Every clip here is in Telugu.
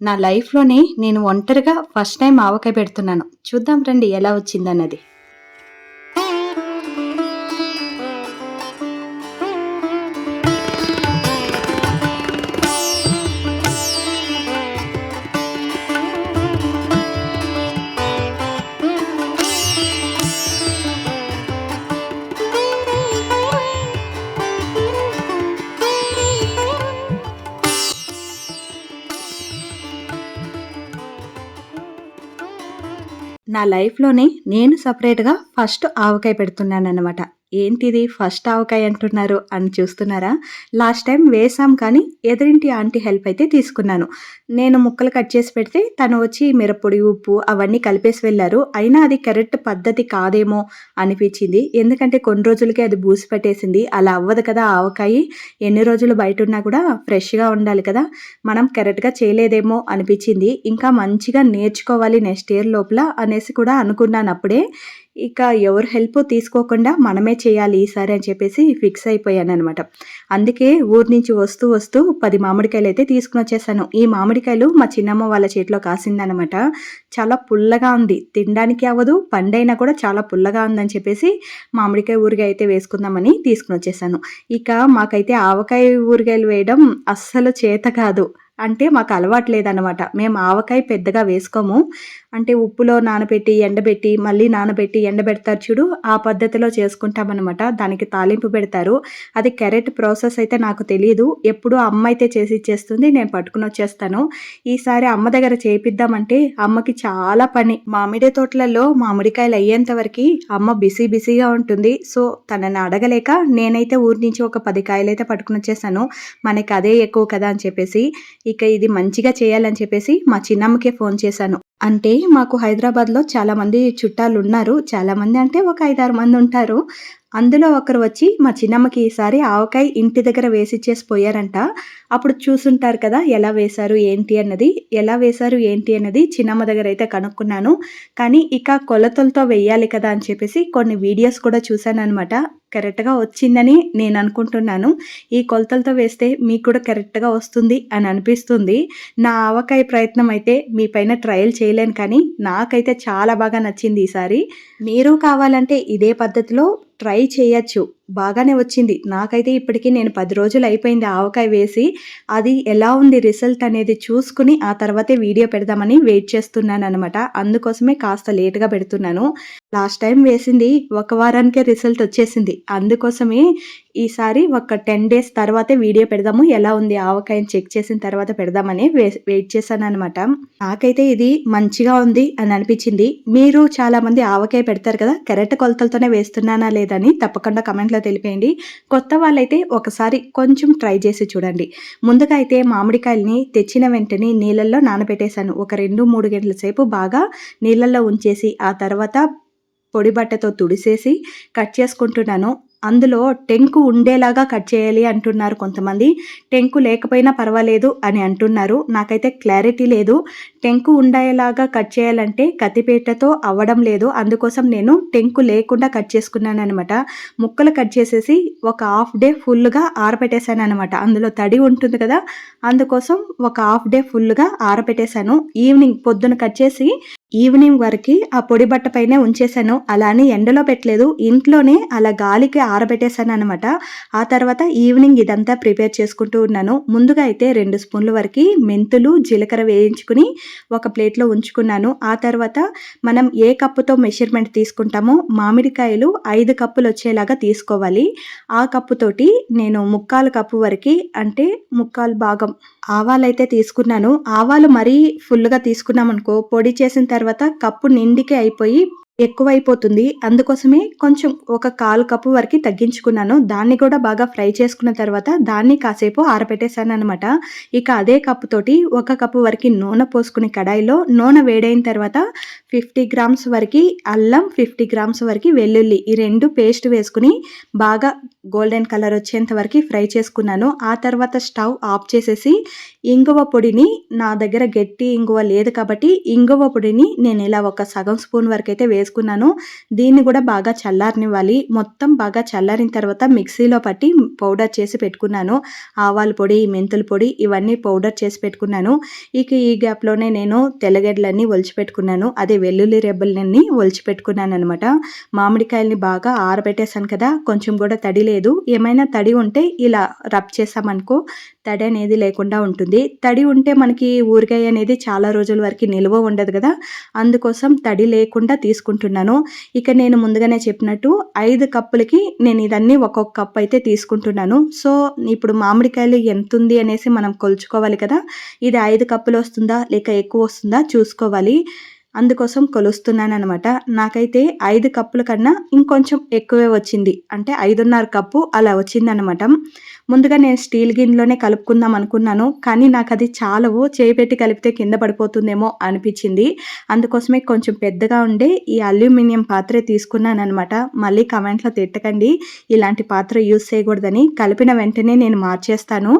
నా లైఫ్‌లోనే నేను ఒంటరిగా ఫస్ట్ టైం ఆవకాయ పెడుతున్నాను. చూద్దాం రండి ఎలా వచ్చిందన్నది. నా లైఫ్‌లోనే నేను సపరేట్గా ఫస్ట్ ఆవకాయ పెడుతున్నాననమాట. ఏంటిది ఫస్ట్ ఆవకాయ అంటున్నారు అని చూస్తున్నారా? లాస్ట్ టైం వేసాం కానీ ఎదురింటి ఆంటీ హెల్ప్ అయితే తీసుకున్నాను. నేను ముక్కలు కట్ చేసి పెడితే తను వచ్చి మిరప్పొడి, ఉప్పు అవన్నీ కలిపేసి వెళ్ళారు అయినా అది కరెక్ట్ పద్ధతి కాదేమో అనిపించింది. ఎందుకంటే కొన్ని రోజులకే అది బూసి పట్టేసింది. అలా అవ్వదు కదా ఆవకాయి. ఎన్ని రోజులు బయట ఉన్నా కూడా ఫ్రెష్‌గా ఉండాలి కదా! మనం కరెక్ట్‌గా చేయలేదేమో అనిపించింది. ఇంకా మంచిగా నేర్చుకోవాలి నెక్స్ట్ ఇయర్ లోపల అనేసి కూడా అనుకున్నాను అప్పుడే. ఇక ఎవరు హెల్ప్ తీసుకోకుండా మనమే చేయాలి ఈసారి అని చెప్పేసి ఫిక్స్ అయిపోయాను అనమాట అందుకే ఊరు నుంచి వస్తూ వస్తూ పది మామిడికాయలు అయితే తీసుకుని వచ్చేసాను ఈ మామిడికాయలు మా చిన్నమ్మ వాళ్ళ చేతిలో కాసిందనమాట. చాలా పుల్లగా ఉంది. తినడానికి అవ్వదు. పండైనా కూడా చాలా పుల్లగా ఉందని చెప్పేసి మామిడికాయ ఊరిగా అయితే వేసుకుందామని తీసుకుని వచ్చేసాను ఇక మాకైతే ఆవకాయ ఊరగాయలు వేయడం అస్సలు చేత కాదు. అంటే మాకు అలవాటు లేదనమాట. మేము ఆవకాయ పెద్దగా వేసుకోము. అంటే ఉప్పులో నానబెట్టి, ఎండబెట్టి, మళ్ళీ నానబెట్టి, ఎండబెడతారు చూడు ఆ పద్ధతిలో చేసుకుంటామనమాట. దానికి తాలింపు పెడతారు. అది క్యారెట్ ప్రాసెస్ అయితే నాకు తెలియదు ఎప్పుడూ అమ్మ అయితే చేసి ఇచ్చేస్తుంది. నేను పట్టుకుని వచ్చేస్తాను ఈసారి అమ్మ దగ్గర చేపిద్దామంటే అమ్మకి చాలా పని. మామిడి తోటలలో మామిడికాయలు అయ్యేంతవరకు అమ్మ బిజీ బిజీగా ఉంటుంది. సో, తనని అడగలేక నేనైతే ఊరి నుంచి ఒక పది కాయలైతే పట్టుకొనొచ్చేసాను. మనకి అదే ఎక్కువ కదా అని చెప్పేసి. ఇక ఇది మంచిగా చేయాలని చెప్పేసి మా చిన్నమ్మకే ఫోన్ చేశాను. అంటే మాకు హైదరాబాద్‌లో చాలామంది చుట్టాలు ఉన్నారు చాలామంది అంటే ఒక 5, 6 మంది ఉంటారు. అందులో ఒకరు వచ్చి మా చిన్నమ్మకి ఈసారి ఆవకాయ ఇంటి దగ్గర వేసిచ్చేసి పోయారంట. అప్పుడు చూసుంటారు కదా! ఎలా వేశారు ఏంటి అన్నది. ఎలా వేశారు ఏంటి అన్నది చిన్నమ్మ దగ్గర అయితే కనుక్కున్నాను. కానీ ఇక కొలతలతో వేయాలి కదా అని చెప్పేసి కొన్ని వీడియోస్ కూడా చూశాను అనమాట కరెక్ట్‌గా వచ్చిందని నేను అనుకుంటున్నాను. ఈ కొలతలతో వేస్తే మీకు కూడా కరెక్ట్‌గా వస్తుంది అని అనిపిస్తుంది. నా ఆవకాయ ప్రయత్నం అయితే మీ పైన ట్రయల్ చేయలేను కానీ నాకైతే చాలా బాగా నచ్చింది ఈసారి. మీరు కావాలంటే ఇదే పద్ధతిలో ట్రై చేయొచ్చు. బాగానే వచ్చింది. నాకైతే ఇప్పటికి నేను పది రోజులు అయిపోయింది ఆవకాయ వేసి. అది ఎలా ఉంది రిజల్ట్ అనేది చూసుకుని ఆ తర్వాతే వీడియో పెడదామని వెయిట్ చేస్తున్నాను అనమాట అందుకోసమే కాస్త లేట్‌గా పెడుతున్నాను. లాస్ట్ టైం వేసింది ఒక వారానికే రిజల్ట్ వచ్చేసింది. అందుకోసమే ఈసారి ఒక 10 డేస్ తర్వాతే వీడియో పెడదాము. ఎలా ఉంది ఆవకాయని చెక్ చేసిన తర్వాత పెడదామని వెయిట్ వెయిట్ చేశాననమాట. నాకైతే ఇది మంచిగా ఉంది అని అనిపించింది. మీరు చాలామంది ఆవకాయ పెడతారు కదా! కరెక్ట్ కొలతలతోనే వేస్తున్నానా లేదని తప్పకుండా కమెంట్ కామెంట్‌లో తెలిపేయండి. కొత్త వాళ్ళైతే ఒకసారి కొంచెం ట్రై చేసి చూడండి. ముందుగా అయితే మామిడికాయలని తెచ్చిన వెంటనే నీళ్ళల్లో నానబెట్టేసాను. ఒక 2, 3 గంటల సేపు బాగా నీళ్ళల్లో ఉంచేసి ఆ తర్వాత పొడి బట్టతో తుడిసేసి కట్ చేసుకుంటున్నాను. అందులో టెంకు ఉండేలాగా కట్ చేయాలి అంటున్నారు కొంతమంది. టెంకు లేకపోయినా పర్వాలేదు అని అంటున్నారు. నాకైతే క్లారిటీ లేదు. టెంకు ఉండేలాగా కట్ చేయాలంటే కత్తిపీటతో అవ్వడం లేదు. అందుకోసం నేను టెంకు లేకుండా కట్ చేసుకున్నాను అనమాట ముక్కలు కట్ చేసేసి ఒక హాఫ్ డే ఫుల్‌గా ఆరబెట్టేసాననమాట. అందులో తడి ఉంటుంది కదా! అందుకోసం ఒక హాఫ్ డే ఫుల్‌గా ఆరబెట్టేసాను. ఈవినింగ్ పొద్దున కట్ చేసి ఈవినింగ్ వరకి ఆ పొడి బట్ట పైనే ఉంచేసాను. అలా అని ఎండలో పెట్టలేదు. ఇంట్లోనే అలా గాలికి ఆరబెట్టేసాననమాట. ఆ తర్వాత ఈవినింగ్ ఇదంతా ప్రిపేర్ చేసుకుంటూ ఉన్నాను. ముందుగా అయితే రెండు స్పూన్ల వరకు మెంతులు, జీలకర్ర వేయించుకొని ఒక ప్లేట్‌లో ఉంచుకున్నాను. ఆ తర్వాత మనం ఏ కప్పుతో మెషర్మెంట్ తీసుకుంటామో మామిడికాయలు ఐదు కప్పులు వచ్చేలాగా తీసుకోవాలి. ఆ కప్పుతోటి నేను ముక్కాలు కప్పు వరకు అంటే ముక్కాలు భాగం ఆవాలైతే తీసుకున్నాను. ఆవాలు మరీ ఫుల్‌గా తీసుకున్నామనుకో పొడి చేసిన తర్వాత కప్పు నిండికే అయిపోయి ఎక్కువైపోతుంది. అందుకోసమే కొంచెం ఒక కాలు కప్పు వరకు తగ్గించుకున్నాను. దాన్ని కూడా బాగా ఫ్రై చేసుకున్న తర్వాత దాన్ని కాసేపు ఆరబెట్టేసాననమాట. ఇక అదే కప్పుతోటి ఒక కప్పు వరకు నూనె పోసుకుని కడాయిలో నూనె వేడైన తర్వాత 50 గ్రామ్స్ వరకి అల్లం, 50 గ్రామ్స్ వరకు వెల్లుల్లి ఈ రెండు పేస్ట్ వేసుకుని బాగా గోల్డెన్ కలర్ వచ్చేంత వరకు ఫ్రై చేసుకున్నాను. ఆ తర్వాత స్టవ్ ఆఫ్ చేసేసి ఇంగువ పొడిని నా దగ్గర గట్టి ఇంగువ లేదు కాబట్టి ఇంగువ పొడిని నేను ఇలా ఒక సగం స్పూన్ వరకు వేసుకున్నాను. వేసుకున్నాను దీన్ని కూడా బాగా చల్లారనివ్వాలి. మొత్తం బాగా చల్లారిన తర్వాత మిక్సీలో పట్టి పౌడర్ చేసి పెట్టుకున్నాను. ఆవాల పొడి మెంతుల పొడి ఇవన్నీ పౌడర్ చేసి పెట్టుకున్నాను. ఇక ఈ గ్యాప్లోనే నేను తెల్లగడ్డలన్నీ ఒలిచిపెట్టుకున్నాను. అదే వెల్లుల్లి రెబ్బలన్నీ ఒలిచిపెట్టుకున్నాను అనమాట మామిడికాయల్ని బాగా ఆరబెట్టేశాను కదా కొంచెం కూడా తడి లేదు. ఏమైనా తడి ఉంటే ఇలా రబ్ చేసామనుకో తడి అనేది లేకుండా ఉంటుంది. తడి ఉంటే మనకి ఊరికాయ అనేది చాలా రోజుల వరకు నిల్వ ఉండదు కదా. అందుకోసం తడి లేకుండా తీసుకుంటున్నాను. ఇక నేను ముందుగానే చెప్పినట్టు ఐదు కప్పులకి నేను ఇదన్నీ ఒక్కొక్క కప్ అయితే తీసుకుంటున్నాను. సో ఇప్పుడు మామిడికాయలు ఎంత ఉంది అనేసి మనం కొలుచుకోవాలి కదా. ఇది ఐదు కప్పులు వస్తుందా? లేక ఎక్కువ వస్తుందా? చూసుకోవాలి. అందుకోసం కొలుస్తున్నాను అనమాట నాకైతే ఐదు కప్పుల కన్నా ఇంకొంచెం ఎక్కువే వచ్చింది. అంటే ఐదున్నర కప్పు అలా వచ్చిందనమాట ముందుగా నేను స్టీల్ గిన్నెలోనే కలుపుకుందాం అనుకున్నాను కానీ నాకు అది చాలవు. చేయి పెట్టి కలిపితే కింద పడిపోతుందేమో అనిపించింది. అందుకోసమే కొంచెం పెద్దగా ఉండే ఈ అల్యూమినియం పాత్ర తీసుకున్నాను అనమాట మళ్ళీ కమెంట్లో తిట్టకండి. ఇలాంటి పాత్ర యూస్ చేయకూడదని. కలిపిన వెంటనే నేను మార్చేస్తాను.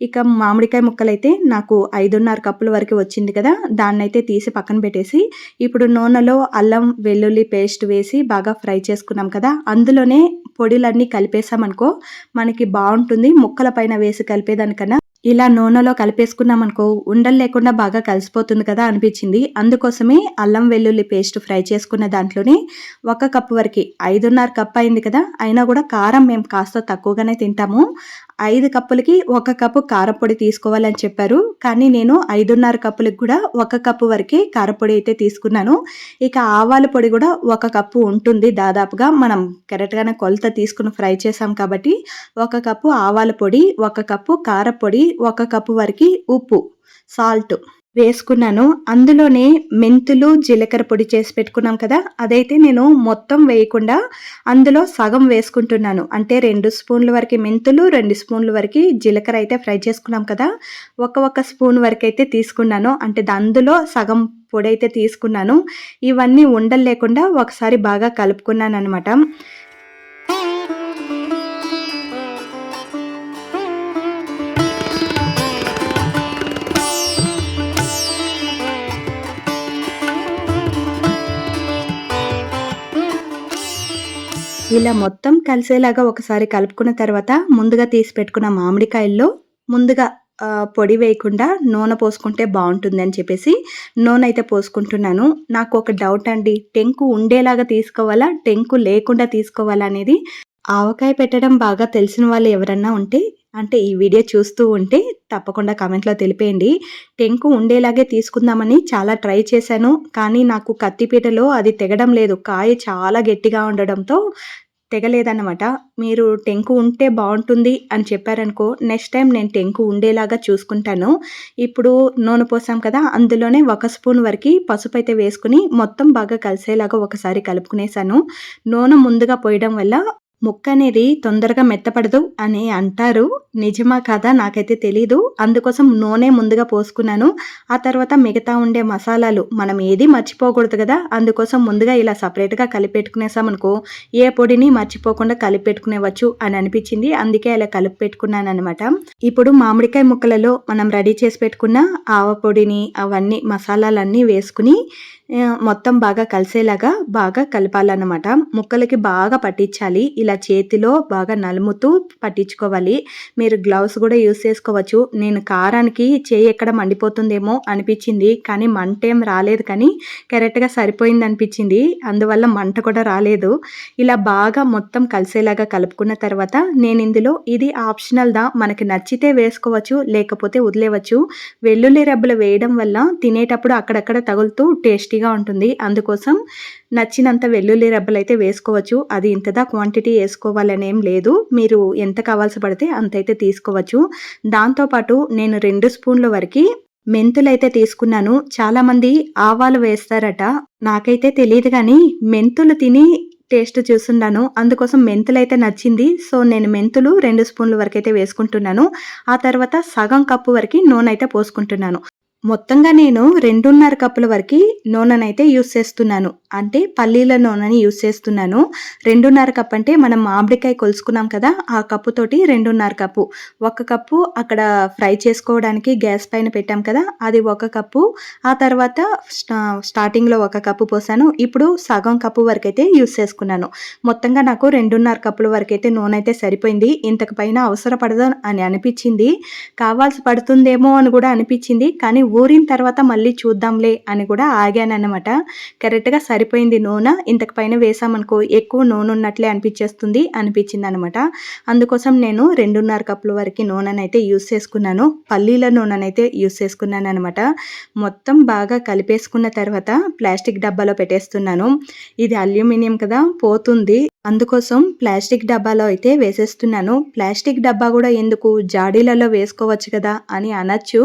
ఇక మామిడికాయ ముక్కలైతే నాకు ఐదున్నర కప్పుల వరకు వచ్చింది కదా దాన్ని అయితే తీసి పక్కన పెట్టేసి ఇప్పుడు నూనెలో అల్లం వెల్లుల్లి పేస్ట్ వేసి బాగా ఫ్రై చేసుకున్నాం కదా అందులోనే పొడిలన్నీ కలిపేసామనుకో మనకి బాగుంటుంది. ముక్కల పైన వేసి కలిపేదానికన్నా ఇలా నూనెలో కలిపేసుకున్నామనుకో ఉండలు లేకుండా బాగా కలిసిపోతుంది కదా అనిపించింది. అందుకోసమే అల్లం వెల్లుల్లి పేస్ట్ ఫ్రై చేసుకున్న దాంట్లోనే ఒక కప్పు వరకు ఐదున్నర కప్ అయింది కదా అయినా కూడా కారం మేము కాస్త తక్కువగానే తింటాము. ఐదు కప్పులకి ఒక కప్పు కారపొడి తీసుకోవాలని చెప్పారు. కానీ నేను ఐదున్నర కప్పులకు కూడా ఒక కప్పు వరకే కారపొడి అయితే తీసుకున్నాను. ఇక ఆవాల పొడి కూడా ఒక కప్పు ఉంటుంది దాదాపుగా. మనం కరెక్ట్గానే కొలత తీసుకుని ఫ్రై చేసాం కాబట్టి ఒక కప్పు ఆవాల పొడి ఒక కప్పు కారపొడి ఒక కప్పు వరకు ఉప్పు సాల్ట్ వేసుకున్నాను. అందులోనే మెంతులు జీలకర్ర పొడి చేసి పెట్టుకున్నాం కదా అదైతే నేను మొత్తం వేయకుండా అందులో సగం వేసుకుంటున్నాను. అంటే రెండు స్పూన్ల వరకు మెంతులు రెండు స్పూన్ల వరకు జీలకర్ర అయితే ఫ్రై చేసుకున్నాం కదా ఒక ఒక స్పూన్ వరకు అయితే తీసుకున్నాను. అంటే అందులో సగం పొడి అయితే తీసుకున్నాను. ఇవన్నీ ఉండలు లేకుండా ఒకసారి బాగా కలుపుకున్నాను అనమాట ఇలా మొత్తం కలిసేలాగా ఒకసారి కలుపుకున్న తర్వాత ముందుగా తీసి పెట్టుకున్న మామిడికాయల్లో ముందుగా పొడి వేయకుండా నూనె పోసుకుంటే బాగుంటుంది అని చెప్పేసి నూనె అయితే పోసుకుంటున్నాను. నాకు ఒక డౌట్ అండి. టెంకు ఉండేలాగా తీసుకోవాలా? టెంకు లేకుండా తీసుకోవాలా అనేది? ఆవకాయ పెట్టడం బాగా తెలిసిన వాళ్ళు ఎవరన్నా ఉంటే అంటే ఈ వీడియో చూస్తూ ఉంటే తప్పకుండా కమెంట్లో తెలిపేయండి. టెంకు ఉండేలాగే తీసుకుందామని చాలా ట్రై చేశాను. కానీ నాకు కత్తిపీటలో అది తెగడం లేదు. కాయ చాలా గట్టిగా ఉండడంతో తెగలేదన్నమాట. మీరు టెంకు ఉంటే బాగుంటుంది అని చెప్పారనుకో నెక్స్ట్ టైం నేను టెంకు ఉండేలాగా చూసుకుంటాను. ఇప్పుడు నూనె పోసాం కదా అందులోనే ఒక స్పూన్ వరకు పసుపు అయితే వేసుకుని మొత్తం బాగా కలిసేలాగా ఒకసారి కలుపుకునేసాను. నూనె ముందుగా పోయడం వల్ల ముక్క అనేది తొందరగా మెత్తపడదు అని అంటారు. నిజమా కదా నాకైతే తెలీదు. అందుకోసం నూనె ముందుగా పోసుకున్నాను. ఆ తర్వాత మిగతా ఉండే మసాలాలు మనం ఏది మర్చిపోకూడదు కదా. అందుకోసం ముందుగా ఇలా సపరేట్గా కలిపెట్టుకునేసామనుకో ఏ పొడిని మర్చిపోకుండా కలిపెట్టుకునేవచ్చు అని అనిపించింది. అందుకే ఇలా కలిపి పెట్టుకున్నాను అనమాట ఇప్పుడు మామిడికాయ ముక్కలలో మనం రెడీ చేసి పెట్టుకున్న ఆవ పొడిని అవన్నీ మసాలాలన్నీ వేసుకుని మొత్తం బాగా కలిసేలాగా బాగా కలపాలన్నమాట. ముక్కలకి బాగా పట్టించాలి. ఇలా చేతిలో బాగా నలుముతూ పట్టించుకోవాలి. మీరు గ్లౌస్ కూడా యూస్ చేసుకోవచ్చు. నేను కారానికి చేయి ఎక్కడ మండిపోతుందేమో అనిపించింది. కానీ మంట ఏం రాలేదు. కానీ కరెక్ట్గా సరిపోయింది అనిపించింది. అందువల్ల మంట కూడా రాలేదు. ఇలా బాగా మొత్తం కలిసేలాగా కలుపుకున్న తర్వాత నేను ఇందులో ఇది ఆప్షనల్దా మనకి నచ్చితే వేసుకోవచ్చు. లేకపోతే వదిలేవచ్చు వెల్లుల్లి రెబ్బలు వేయడం వల్ల తినేటప్పుడు అక్కడక్కడ తగులుతూ టేస్టీ టేస్టీగా ఉంటుంది. అందుకోసం నచ్చినంత వెల్లుల్లి రెబ్బలు అయితే వేసుకోవచ్చు. అది ఇంతదా క్వాంటిటీ వేసుకోవాలని ఏం లేదు. మీరు ఎంత కావాల్సి పడితే అంత అయితే తీసుకోవచ్చు దాంతోపాటు నేను రెండు స్పూన్ల వరకు మెంతులు అయితే తీసుకున్నాను. చాలామంది ఆవాలు వేస్తారట. నాకైతే తెలియదు కానీ మెంతులు తిని టేస్ట్ చూస్తున్నాను. అందుకోసం మెంతులు అయితే నచ్చింది. సో నేను మెంతులు రెండు స్పూన్ల వరకు అయితే వేసుకుంటున్నాను. ఆ తర్వాత సగం కప్పు వరకు నూనె అయితే పోసుకుంటున్నాను. మొత్తంగా నేను రెండున్నర కప్పుల వరకు నూనెనైతే యూస్ చేస్తున్నాను. అంటే పల్లీల నూనెని యూస్ చేస్తున్నాను. రెండున్నర కప్ అంటే మనం మామిడికాయ కొలుసుకున్నాం కదా ఆ కప్పుతోటి రెండున్నర కప్పు. ఒక కప్పు అక్కడ ఫ్రై చేసుకోవడానికి గ్యాస్ పైన పెట్టాం కదా అది ఒక కప్పు. ఆ తర్వాత స్టా స్టార్టింగ్లో ఒక కప్పు పోసాను. ఇప్పుడు సగం కప్పు వరకు అయితే యూస్ చేసుకున్నాను. మొత్తంగా నాకు రెండున్నర కప్పుల వరకు అయితే నూనె అయితే సరిపోయింది. ఇంతకు పైన అవసరపడదు అని అనిపించింది. కావాల్సి పడుతుందేమో అని కూడా అనిపించింది. కానీ ఊరిన తర్వాత మళ్ళీ చూద్దాంలే అని కూడా ఆగానన్నమాట. కరెక్ట్గా సరిపోయింది నూనె. ఇంతకు పైన వేసామనుకో ఎక్కువ నూనె ఉన్నట్లే అనిపించేస్తుంది అనిపించింది అనమాట అందుకోసం నేను రెండున్నర కప్పుల వరకు నూనెనైతే యూస్ చేసుకున్నాను. పల్లీల నూనెనైతే యూస్ చేసుకున్నాను అనమాట మొత్తం బాగా కలిపేసుకున్న తర్వాత ప్లాస్టిక్ డబ్బాలో పెట్టేస్తున్నాను. ఇది అల్యూమినియం కదా పోతుంది. అందుకోసం ప్లాస్టిక్ డబ్బాలో అయితే వేసేస్తున్నాను. ప్లాస్టిక్ డబ్బా కూడా ఎందుకు? జాడీలలో వేసుకోవచ్చు కదా అని అనొచ్చు.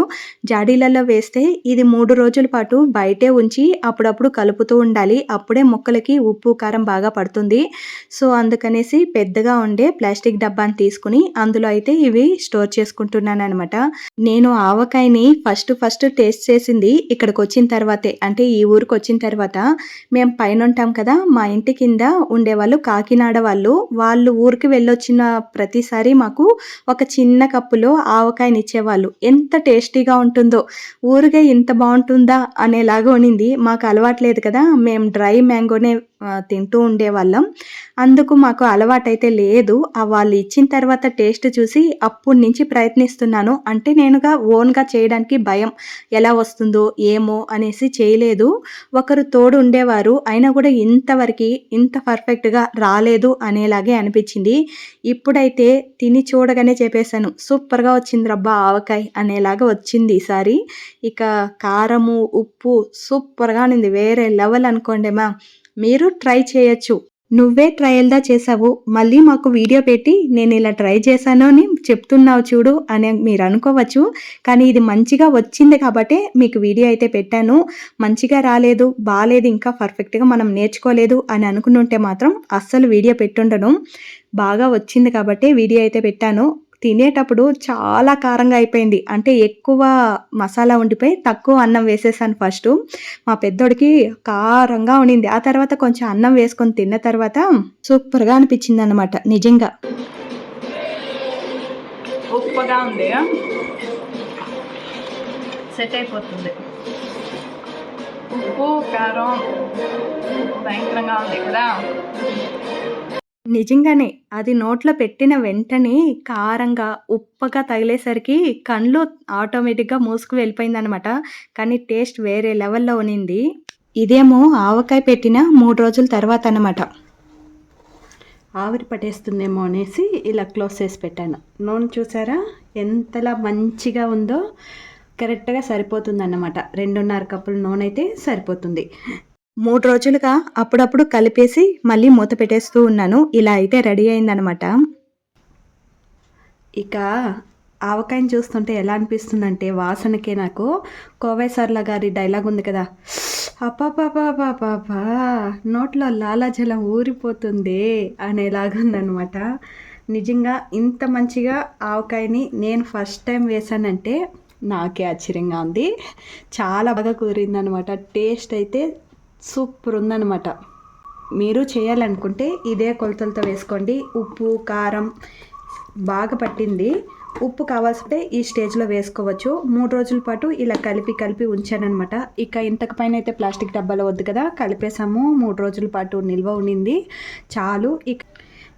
జాడీలలో వేస్తే ఇది మూడు రోజుల పాటు బయటే ఉంచి అప్పుడప్పుడు కలుపుతూ ఉండాలి. అప్పుడే మొక్కలకి ఉప్పు కారం బాగా పడుతుంది. సో అందుకనేసి పెద్దగా ఉండే ప్లాస్టిక్ డబ్బాని తీసుకుని అందులో అయితే ఇవి స్టోర్ చేసుకుంటున్నాను అనమాట నేను ఆవకాయని ఫస్ట్ ఫస్ట్ టేస్ట్ చేసింది ఇక్కడికి వచ్చిన తర్వాతే. అంటే ఈ ఊరికి వచ్చిన తర్వాత మేము పైన ఉంటాం కదా మా ఇంటి కింద ఉండేవాళ్ళు కాకినాడ వాళ్ళు. వాళ్ళు ఊరికి వెళ్ళొచ్చిన ప్రతిసారి మాకు ఒక చిన్న కప్పులో ఆవకాయని ఇచ్చేవాళ్ళు ఎంత టేస్టీగా ఉంటుందో. ఊరికే ఇంత బాగుంటుందా అనేలాగా ఉనింది మాకు అలవాట్లేదు కదా. మేము డ్రై మ్యాంగోనే తింటూ ఉండేవాళ్ళం. అందుకు మాకు అలవాటైతే లేదు. వాళ్ళు ఇచ్చిన తర్వాత టేస్ట్ చూసి అప్పటి నుంచి ప్రయత్నిస్తున్నాను. అంటే నేనుగా ఓన్గా చేయడానికి భయం ఎలా వస్తుందో ఏమో అనేసి చేయలేదు. ఒకరు తోడు ఉండేవారు. అయినా కూడా ఇంతవరకు ఇంత పర్ఫెక్ట్గా రాలేదు అనేలాగే అనిపించింది. ఇప్పుడైతే తిని చూడగానే చెప్పేశాను సూపర్గా వచ్చింది రబ్బా ఆవకాయ అనేలాగా వచ్చింది ఈసారి. ఇక కారము ఉప్పు సూపర్గా ఉంది వేరే లెవెల్ అనుకోండి మా. మీరు ట్రై చేయొచ్చు. నువ్వే ట్రయల్దా చేసావు. మళ్ళీ మాకు వీడియో పెట్టి నేను ఇలా ట్రై చేశాను అని చెప్తున్నావు చూడు అని మీరు అనుకోవచ్చు. కానీ ఇది మంచిగా వచ్చింది కాబట్టే మీకు వీడియో అయితే పెట్టాను. మంచిగా రాలేదు బాగాలేదు ఇంకా పర్ఫెక్ట్గా మనం నేర్చుకోలేదు అని అనుకుంటుంటే మాత్రం అస్సలు వీడియో పెట్టుండను. బాగా వచ్చింది కాబట్టి వీడియో అయితే పెట్టాను. తినేటప్పుడు చాలా కారంగా అయిపోయింది. అంటే ఎక్కువ మసాలా ఉండిపోయి తక్కువ అన్నం వేసేసాను ఫస్ట్. మా పెద్దోడికి కారంగా ఉండింది. ఆ తర్వాత కొంచెం అన్నం వేసుకొని తిన్న తర్వాత సూపర్గా అనిపించింది అనమాట నిజంగా. ఉప్పగా ఉంది. సెట్ అయిపోతుంది. ఉప్పు కారం భయంకరంగా ఉంది కదా. నిజంగానే అది నోట్లో పెట్టిన వెంటనే కారంగా ఉప్పగా తగిలేసరికి కళ్ళు ఆటోమేటిక్గా మూసుకు వెళ్ళిపోయిందనమాట కానీ టేస్ట్ వేరే లెవెల్లో ఉనింది ఇదేమో ఆవకాయ పెట్టిన మూడు రోజుల తర్వాత అనమాట ఆవిరి పట్టేస్తుందేమో అనేసి ఇలా క్లోజ్ చేసి పెట్టాను. నూనె చూసారా? ఎంతలా మంచిగా ఉందో కరెక్ట్గా సరిపోతుందన్నమాట. రెండున్నర కప్పుల నూనె అయితే సరిపోతుంది. మూడు రోజులుగా అప్పుడప్పుడు కలిపేసి మళ్ళీ మూత పెట్టేస్తూ ఉన్నాను. ఇలా అయితే రెడీ అయిందనమాట ఇక ఆవకాయని చూస్తుంటే ఎలా అనిపిస్తుందంటే వాసనకే నాకు కోవేశ్వర్ల గారి డైలాగ్ ఉంది కదా. అపాపాపాపాపా నోట్లో లాలాజలం ఊరిపోతుంది అనేలాగా ఉందనమాట నిజంగా ఇంత మంచిగా ఆవకాయని నేను ఫస్ట్ టైం వేసానంటే నాకే ఆశ్చర్యంగా ఉంది. చాలా బాగా కుదిరిందనమాట టేస్ట్ అయితే సూపర్ ఉందనమాట మీరు చేయాలనుకుంటే ఇదే కొలతలతో వేసుకోండి. ఉప్పు కారం బాగా పట్టింది. ఉప్పు కావాల్సింటే ఈ స్టేజ్లో వేసుకోవచ్చు. మూడు రోజుల పాటు ఇలా కలిపి కలిపి ఉంచానమాట ఇక ఇంతకు పైన అయితే ప్లాస్టిక్ డబ్బాలో వద్దు కదా. కలిపేసాము మూడు రోజుల పాటు నిల్వ ఉండింది. చాలు. ఇక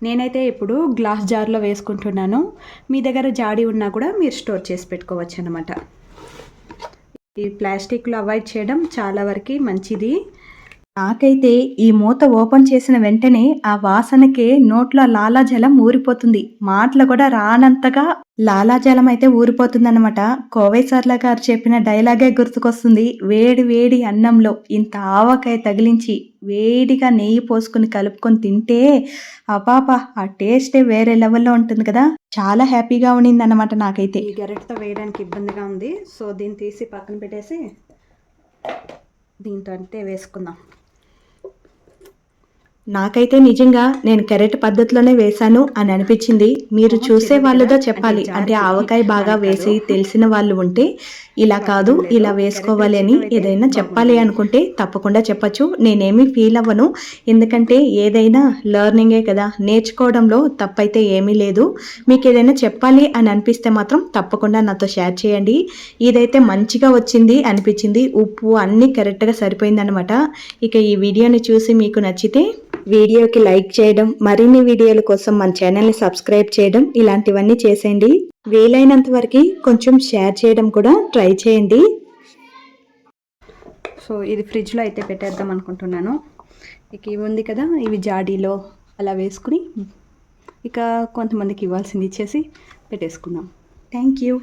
నేనైతే ఇప్పుడు గ్లాస్ జార్లో వేసుకుంటున్నాను. మీ దగ్గర జాడీ ఉన్నా కూడా మీరు స్టోర్ చేసి పెట్టుకోవచ్చు అనమాట ఈ ప్లాస్టిక్లో అవాయిడ్ చేయడం చాలా వరకు మంచిది. నాకైతే ఈ మూత ఓపెన్ చేసిన వెంటనే ఆ వాసనకే నోట్లో లాలాజలం ఊరిపోతుంది. మాటలు కూడా రానంతగా లాలాజలం అయితే ఊరిపోతుందన్నమాట. కోవైసర్ల గారు చెప్పిన డైలాగే గుర్తుకొస్తుంది. వేడి వేడి అన్నంలో ఇంత ఆవకాయ తగిలించి వేడిగా నెయ్యి పోసుకుని కలుపుకొని తింటే అపాప ఆ టేస్టే వేరే లెవెల్లో ఉంటుంది కదా. చాలా హ్యాపీగా ఉండింది అనమాట నాకైతే. ఈ గరిటతో వేయడానికి ఇబ్బందిగా ఉంది. సో దీన్ని తీసి పక్కన పెట్టేసి దీంతో అంటే వేసుకుందాం. నాకైతే నిజంగా నేను కరెక్ట్ పద్ధతిలోనే వేశాను అని అనిపించింది. మీరు చూసే వాళ్ళతో చెప్పాలి. అంటే ఆవకాయ బాగా వేసి తెలిసిన వాళ్ళు ఉంటే ఇలా కాదు ఇలా వేసుకోవాలి అని ఏదైనా చెప్పాలి అనుకుంటే తప్పకుండా చెప్పచ్చు. నేనేమి ఫీల్ అవ్వను. ఎందుకంటే ఏదైనా లెర్నింగే కదా. నేర్చుకోవడంలో తప్పైతే ఏమీ లేదు. మీకు ఏదైనా చెప్పాలి అని అనిపిస్తే మాత్రం తప్పకుండా నాతో షేర్ చేయండి. ఇదైతే మంచిగా వచ్చింది అనిపించింది. ఉప్పు అన్నీ కరెక్ట్గా సరిపోయిందనమాట ఇక ఈ వీడియోని చూసి మీకు నచ్చితే వీడియోకి లైక్ చేయడం మరిన్ని వీడియోల కోసం మన ఛానల్ని సబ్స్క్రైబ్ చేయడం ఇలాంటివన్నీ చేసేయండి. వీలైనంత వరకు కొంచెం షేర్ చేయడం కూడా ట్రై చేయండి. సో ఇది ఫ్రిడ్జ్లో అయితే పెట్టేద్దాం అనుకుంటున్నాను. ఇక ఇవి ఉంది కదా ఇవి జాడీలో అలా వేసుకుని ఇక కొంతమందికి ఇవ్వాల్సింది ఇచ్చేసి పెట్టేసుకుందాం. Thank you.